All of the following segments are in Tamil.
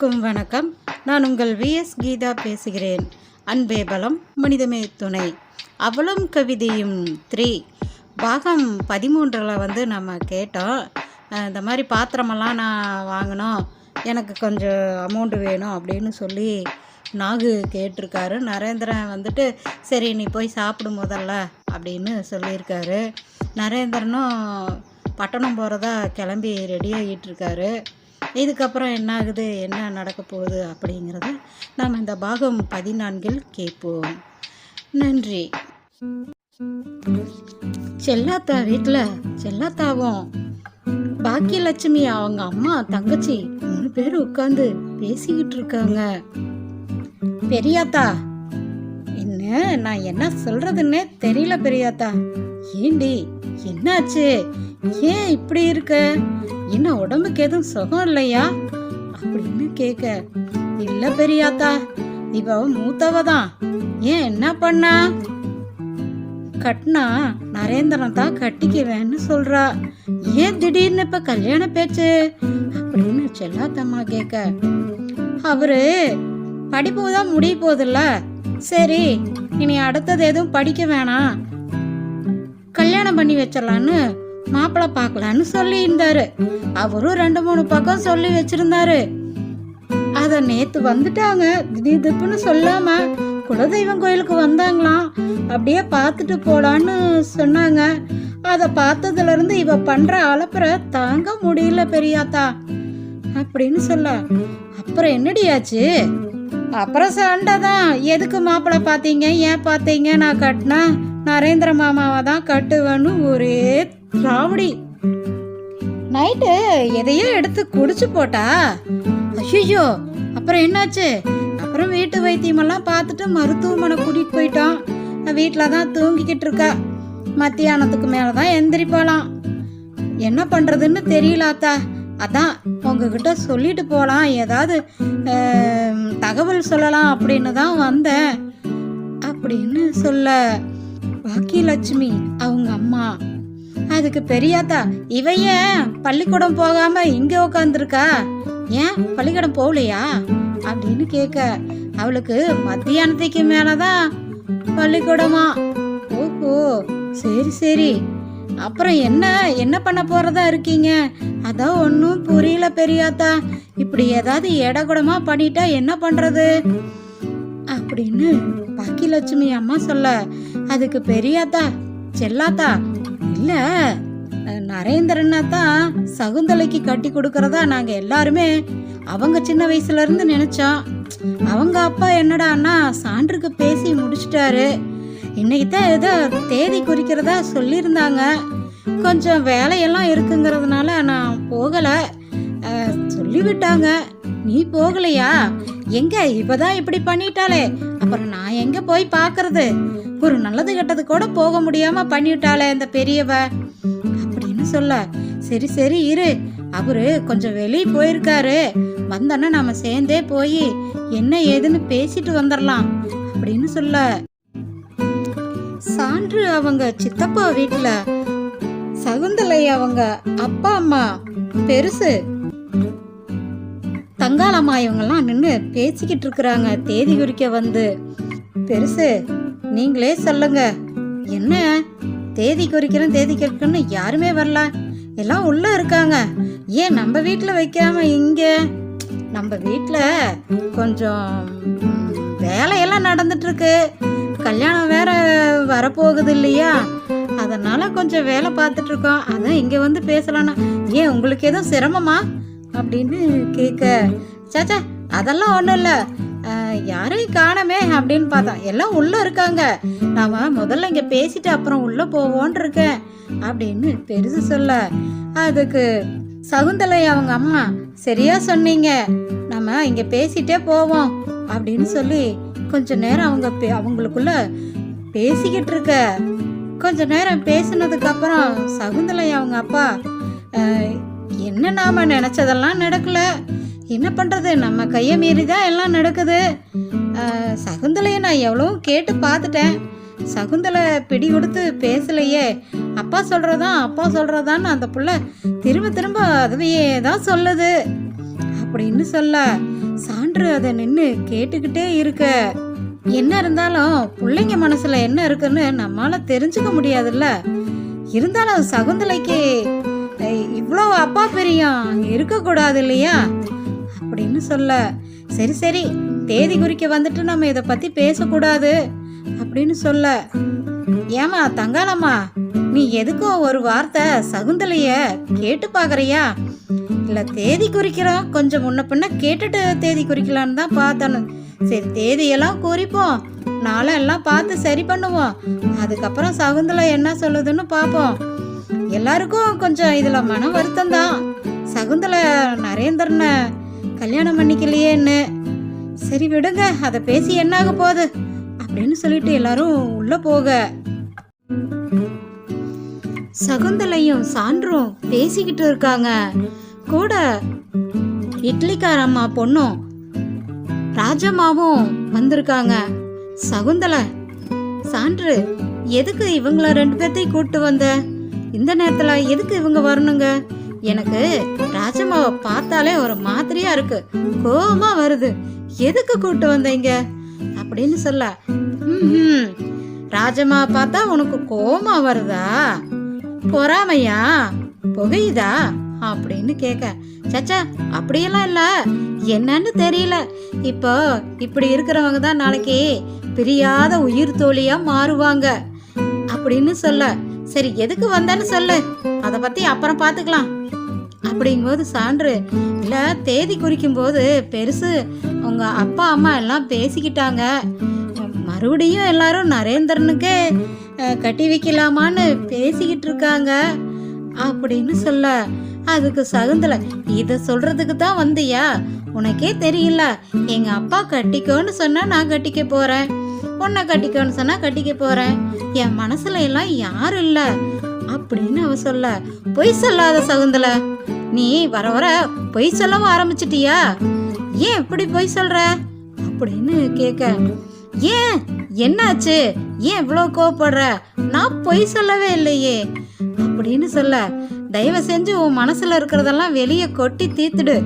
அனைவருக்கும் வணக்கம். நான் உங்கள் விஎஸ் கீதா பேசுகிறேன். அன்பே பலம் மனிதமே துணை. அவளும் கவிதையும் த்ரீ. பாகம் பதிமூன்றில் வந்து நம்ம கேட்டோம். இந்த மாதிரி பாத்திரமெல்லாம் நான் வாங்கினோம் எனக்கு கொஞ்சம் அமௌண்ட்டு வேணும் அப்படின்னு சொல்லி நாகு கேட்டிருக்காரு. நரேந்திரன் வந்துட்டு சரி நீ போய் சாப்பிடு முதல்ல அப்படின்னு சொல்லியிருக்காரு. நரேந்திரனும் பட்டணம் போகிறதா கிளம்பி ரெடி ஆகிட்டுருக்காரு இதுக்கப்புறம் என்ன ஆகுது என்ன நடக்க போகுது அப்படிங்கிறத நாம் இந்த பாகம் பதினான்கில் கேட்போம். நன்றி. செல்லாத்தா வீட்டில் செல்லாத்தாவும். பாக்கியலட்சுமி அவங்க அம்மா தங்கச்சி மூணு பேர் உட்காந்து பேசிக்கிட்டு இருக்காங்க. பெரியாத்தா என்ன நான் என்ன சொல்றதுன்னே தெரியல பெரியாத்தா. ஏண்டி என்னாச்சு? ஏன் இப்படி இருக்க? என்ன உடம்புக்கு எதுவும் சுகம் இல்லையா? அப்படின்னு கேட்க இல்ல பெரியாத்தா இவ மூத்தவ தான் ஏன் என்ன பண்ணா? கட்டினா நரேந்திரன் தான் கட்டிக்குவேன்னு சொல்றா. ஏன் திடீர்னு இப்ப கல்யாண பேச்சு? அப்படின்னு செல்லாத்தம்மா கேட்க அவரு படிப்பு தான் முடிய போதில்ல சரி இனி அடுத்தது எதுவும் படிக்க வேணாம். கல்யாணம் பண்ணி வச்சிடலான்னு மாப்பிள்ள பார்க்கலான்னு சொல்லி இருந்தாரு. அவரும் ரெண்டு மூணு பக்கம் சொல்லி வச்சிருந்தாரு. அத நேத்து வந்துட்டாங்க. திடீர் திப்புன்னு சொல்லாம குலதெய்வம் கோயிலுக்கு வந்தாங்களாம். அப்படியே பார்த்துட்டு போலான்னு சொன்னாங்க. அதை பார்த்ததுல இருந்து இவ பண்ற அலப்பற தாங்க முடியல பெரியாத்தா. அப்படின்னு சொல்ல அப்புறம் என்னடியாச்சு? அப்புறம் சண்டை தான். எதுக்கு மாப்பிள்ளை பார்த்தீங்க? ஏன் பார்த்தீங்க? நான் கட்டினா நரேந்திர மாமாவை தான் கட்டுவேன்னு ஒரே ராவடி நைட்டு எதையோ எடுத்து குடிச்சு போட்டா ஐயோ அப்புறம் என்னாச்சு? அப்புறம் வீட்டு வைத்தியமெல்லாம் பார்த்துட்டு மருத்துவமனை கூட்டிகிட்டு போயிட்டோம் வீட்டில் தான் தூங்கிக்கிட்டு இருக்கா. மத்தியானத்துக்கு மேலே தான் எந்திரிப்பாளாம். என்ன பண்ணுறதுன்னு தெரியலாத்தா அதான் உங்ககிட்ட சொல்லிட்டு போகலாம் ஏதாவது தகவல் சொல்லலாம் அப்படின்னு தான் வந்தேன். அப்படின்னு சொல்ல பாக்கியலட்சுமி அவங்க அம்மா அதுக்கு பெரியாத்தா இவ ஏன் பள்ளிக்கூடம் போகாம இங்க உட்காந்துருக்கா ஏன் பள்ளிக்கூடம் போகலையா? அப்படின்னு கேட்க அவளுக்கு மத்தியானத்துக்கு மேலதான் பள்ளிக்கூடமா? ஓஹோ சரி சரி. அப்புறம் என்ன என்ன பண்ண போறதா இருக்கீங்க? அதான் ஒன்றும் புரியல பெரியாத்தா. இப்படி ஏதாவது இடகுடமா பண்ணிட்டா என்ன பண்றது? அப்படின்னு பாக்கியலட்சுமி அம்மா சொல்ல அதுக்கு பெரியாத்தா செல்லாத்தா இல்ல. நரேந்திரனா தான் சகுந்தலைக்கு கட்டி கொடுக்கறதா நாங்க எல்லாருமே அவங்க சின்ன வயசுல இருந்து நினைச்சோம். அவங்க அப்பா என்னடான்னா சான்றுக்கு பேசி முடிச்சிட்டாரு. இன்னைக்கு தான் ஏதோ தேதி குறிக்கிறதா சொல்லியிருந்தாங்க. கொஞ்சம் வேலையெல்லாம் இருக்குங்கிறதுனால நான் போகலை. சொல்லிவிட்டாங்க. நீ போகலையா? எங்க? இப்பதான் இப்படி பண்ணிட்டாளே. அப்புறம் நான் எங்க போய் பாக்குறது ஒரு நல்லது கெட்டது கூட போக முடியாம பண்ணிவிட்டாளே இந்த பெரியவ. அப்படின்னு சொல்ல சரி சரி இரு. அவரு கொஞ்சம் வெளியே போயிருக்காரு. வந்தோன்னா நாம சேர்ந்தே போய் என்ன ஏதுன்னு பேசிட்டு வந்துடலாம் அப்படின்னு சொல்ல சான்று அவங்க சித்தப்பா வீட்டுல சகுந்தலை அவங்க அப்பா அம்மா பெருசு தங்காளம்மா இவங்கெல்லாம் நின்று பேசிக்கிட்டு இருக்கிறாங்க தேதி குறிக்க வந்து. பெருசு நீங்களே சொல்லுங்க. என்ன? தேதி குறிக்கிறேன் தேதி குறிக்கிறேன்னு யாருமே வரல. எல்லாம் உள்ள இருக்காங்க. ஏன் நம்ம வீட்டில் வைக்காம இங்க? நம்ம வீட்டில் கொஞ்சம் வேலையெல்லாம் நடந்துட்டு இருக்கு கல்யாணம் வேற வரப்போகுது இல்லையா? அதனால கொஞ்சம் வேலை பார்த்துட்டு இருக்கோம் அதான் இங்க வந்து பேசலாம்னா. ஏன் உங்களுக்கு எதுவும் சிரமமா? அப்படின்னு கேட்க சாச்சா அதெல்லாம் ஒன்றும் இல்லை. யாரையும் காணமே அப்படின்னு பார்த்தோம் எல்லாம் உள்ளே இருக்காங்க. நாம் முதல்ல இங்கே பேசிட்டு அப்புறம் உள்ளே போவோன்னு இருக்கேன் அப்படின்னு பெருசு சொல்ல. அதுக்கு சகுந்தலை அவங்க அம்மா சரியா சொன்னீங்க. நம்ம இங்கே பேசிட்டே போவோம் அப்படின்னு சொல்லி கொஞ்ச நேரம் அவங்க பே- அவங்களுக்குள்ள பேசிக்கிட்டு இருக்க. கொஞ்ச நேரம் பேசினதுக்கப்புறம் சகுந்தலை அவங்க அப்பா என்ன நாம நினச்சதெல்லாம் நடக்கல? என்ன பண்ணுறது நம்ம கையை மீறி தான் எல்லாம் நடக்குது. சகுந்தலையை நான் எவ்வளோ கேட்டு பார்த்துட்டேன். சகுந்தலை பிடி கொடுத்து பேசலையே. அப்பா சொல்கிறதான் அப்பா சொல்கிறதான்னு அந்த புள்ள திரும்ப திரும்ப அதுவையே தான் சொல்லுது. அப்படின்னு சொல்ல சான்று அதை நின்று கேட்டுக்கிட்டே இருக்க. என்ன இருந்தாலும் பிள்ளைங்க மனசில் என்ன இருக்குன்னு நம்மளால் தெரிஞ்சுக்க முடியாதுல்ல. இருந்தாலும் சகுந்தலைக்கு அவ்வளோ இவ்வளோ அப்பா பிரியம் இருக்கக்கூடாது இல்லையா? அப்படின்னு சொல்ல சரி சரி தேதி குறிக்க வந்துட்டு நம்ம இதை பற்றி பேசக்கூடாது அப்படின்னு சொல்ல ஏமா தங்காளம்மா நீ எதுக்கும் ஒரு வார்த்தை சகுந்தலைய கேட்டு பார்க்குறியா இல்லை தேதி குறிக்கிறோம் கொஞ்சம் முன்ன பின்ன கேட்டுட்டு தேதி குறிக்கலான்னு தான் பார்த்தேன் சரி தேதியெல்லாம் குறிப்போம் நாளெல்லாம் பார்த்து சரி பண்ணுவோம். அதுக்கப்புறம் சகுந்தலை என்ன சொல்லுதுன்னு பார்ப்போம். எல்லாருக்கும் கொஞ்சம் இதுல மன வருத்தம் தான் சகுந்தலை நரேந்திரனை கல்யாணம் பண்ணிக்கலையேன்னு. சரி விடுங்க அதை பேசி என்னாக போகுது? அப்படின்னு சொல்லிட்டு எல்லாரும் உள்ள போக. சகுந்தலையும் சான்றும் பேசிக்கிட்டு இருக்காங்க. கூட இட்லிக்கார அம்மா பொண்ணும் ராஜம்மாவும் வந்திருக்காங்க. சகுந்தலை சான்று எதுக்கு இவங்கள ரெண்டு பேர்த்தையும் கூப்பிட்டு வந்த? இந்த நேரத்துல எதுக்கு இவங்க வரணுங்க? எனக்கு ராஜம்மாவை பார்த்தாலே ஒரு மாதிரியா இருக்கு. கோபமா வருது. எதுக்கு கூட்டு வந்தீங்க? அப்படின்னு சொல்ல ராஜம்மா பார்த்தா உனக்கு கோமா வருதா? பொறாமையா? புகையுதா? அப்படின்னு கேட்க சச்சா அப்படியெல்லாம் இல்ல. என்னன்னு தெரியல. இப்போ இப்படி இருக்கிறவங்க தான் நாளைக்கு பிரியாத உயிர் தோழியா மாறுவாங்க. அப்படின்னு சொல்ல சரி எதுக்கு வந்தேன்னு சொல்லு. அதை பத்தி அப்புறம் பார்த்துக்கலாம் அப்படிங்கும்போது சான்று இல்ல தேதி குறிக்கும் போது பெருசு. உங்க அப்பா அம்மா எல்லாம் பேசிக்கிட்டாங்க. மறுபடியும் எல்லாரும் நரேந்திரனுக்கே கட்டி வைக்கலாமான்னு பேசிக்கிட்டு இருக்காங்க. அப்படின்னு சொல்ல அதுக்கு சகுந்தலை இதை சொல்றதுக்கு தான் வந்தியா? உனக்கே தெரியல. எங்க அப்பா கட்டிக்கோன்னு சொன்னா நான் கட்டிக்க போறேன். உன்னை கட்டிக்கோன்னு சொன்னா கட்டிக்க போறேன். என் மனசுல எல்லாம் யாரும் இல்ல. அப்படின்னு அவ சொல்ல பொய் சொல்லாத சகுந்தலை. நீ வர வர பொய் சொல்லவும் ஆரம்பிச்சிட்டியா? ஏன் இப்படி பொய் சொல்ற? அப்படின்னு கேட்க ஏன்? என்னாச்சு? ஏன் இவ்வளோ கோவப்படுற? நான் பொய் சொல்லவே இல்லையே. அப்படின்னு சொல்ல தயவு செஞ்சு உன் மனசுல இருக்கிறதெல்லாம் வெளியே கொட்டி தீத்துடு.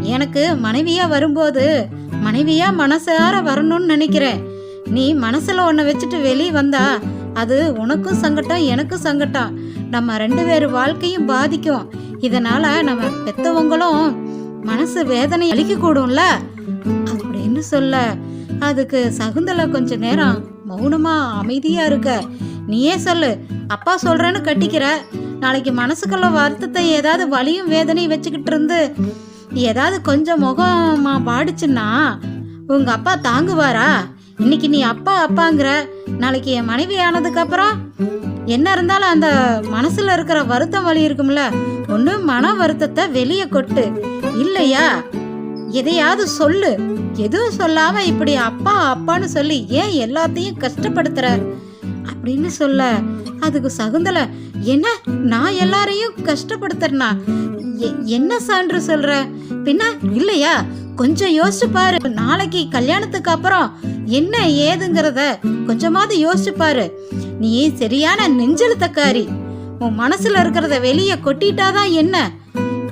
எனக்கு மனைவியா வரும்போது மனைவியா மனசார வரணும்னு நினைக்கிறேன். நீ மனசுல ஒன்றை வச்சுட்டு வெளியே வந்தா அது உனக்கும் சங்கட்டம் எனக்கும் சங்கட்டம். நம்ம ரெண்டு பேர் வாழ்க்கையும் பாதிக்கும். இதனால நம்ம பெத்தவங்களும் மனசு வேதனை அளிக்க கூடும்ல? அப்படின்னு சொல்ல? அதுக்கு சகுந்தலை கொஞ்ச நேரம் மௌனமா அமைதியா இருக்க. நீயே சொல்லு அப்பா சொல்றேன்னு கட்டிக்கிற. நாளைக்கு மனசுக்குள்ள வருத்தத்தை ஏதாவது வலியும் வேதனையும் வச்சுக்கிட்டு இருந்து ஏதாவது கொஞ்சம் முகமா பாடிச்சுன்னா உங்க அப்பா தாங்குவாரா? இன்னைக்கு நீ அப்பா அப்பாங்கிற. நாளைக்கு என் மனைவி ஆனதுக்கு அப்புறம் என்ன இருந்தாலும் அந்த மனசுல இருக்கிற வருத்தம் வழி இருக்கும்ல ஒண்ணு மன வருத்தத்தை வெளியே கொட்டு. இல்லையா? எதையாவது சொல்லு. எதுவும் சொல்லாம இப்படி அப்பா அப்பான்னு சொல்லி ஏன் எல்லாத்தையும் கஷ்டப்படுத்துற? அப்படின்னு சொல்ல. அதுக்கு சகுந்தல என்ன? நான் எல்லாரையும் கஷ்டப்படுத்துறனா? எ- என்ன சான்று சொல்ற? பின்ன இல்லையா? கொஞ்சம் யோசிச்சு பாரு. நாளைக்கு கல்யாணத்துக்கு அப்புறம் என்ன ஏதுங்கிறத கொஞ்சமாவது யோசிச்சு பாரு. நீ சரியான நெஞ்செழுத்தக்காரி. உன் மனசுல இருக்கிறத வெளியே கொட்டிட்டாதான் என்ன?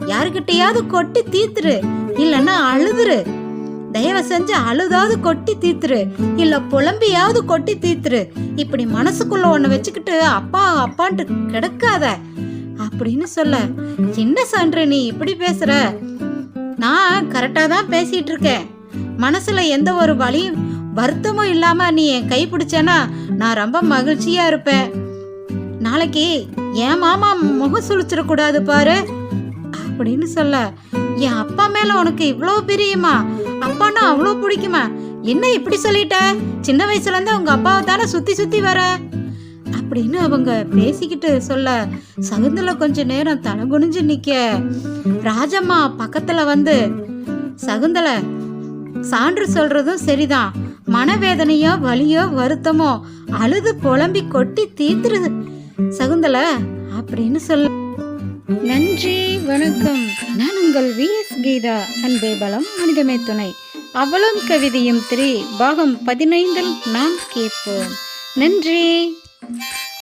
யாருக்கிட்டையாவது கொட்டி தீத்துரு. இல்லைன்னா அழுதுரு. தயவு செஞ்சு அழுதாவது கொட்டி தீத்துரு. இல்ல புலம்பியாவது கொட்டி தீத்துரு. இப்படி மனசுக்குள்ள ஒண்ணு வச்சுக்கிட்டு அப்பா அப்பான்ட்டு கிடக்காத. அப்படின்னு சொல்ல என்ன சான்று நீ இப்படி பேசுற? நான் கரெக்டா தான் பேசிட்டு இருக்கேன் மனசுல எந்த ஒரு வலியும் வருத்தமும் இல்லாம நீ என் கை பிடிச்சேன்னா நான் ரொம்ப மகிழ்ச்சியா இருப்பேன். நாளைக்கு என் மாமா முகம் சுழிச்சிடக்கூடாது பாரு. அப்படின்னு சொல்ல என் அப்பா மேல உனக்கு இவ்வளோ பிரியுமா? அப்பான்னா அவ்வளோ பிடிக்குமா? என்ன இப்படி சொல்லிட்ட? சின்ன வயசுல இருந்து உங்க அப்பாவை தானே சுத்தி சுத்தி வர? அப்படின்னு அவங்க பேசிக்கிட்டு சொல்ல சகுந்தலை கொஞ்ச நேரம் தலை குனிஞ்சு நிக்க. ராஜம்மா பக்கத்துல வந்து சகுந்தலை சான்று சொல்றதும் சரிதான். மனவேதனையோ வலியோ வருத்தமோ அழுது புலம்பி கொட்டி தீத்துருது சகுந்தலை அப்படின்னு சொல்ல நன்றி வணக்கம். நான் உங்கள் வி எஸ் கீதா அன்பே பலம் மனிதமே துணை. அவளும் கவிதையும் திரி பாகம் பதினைந்தில் நாம் கேட்போம். நன்றி.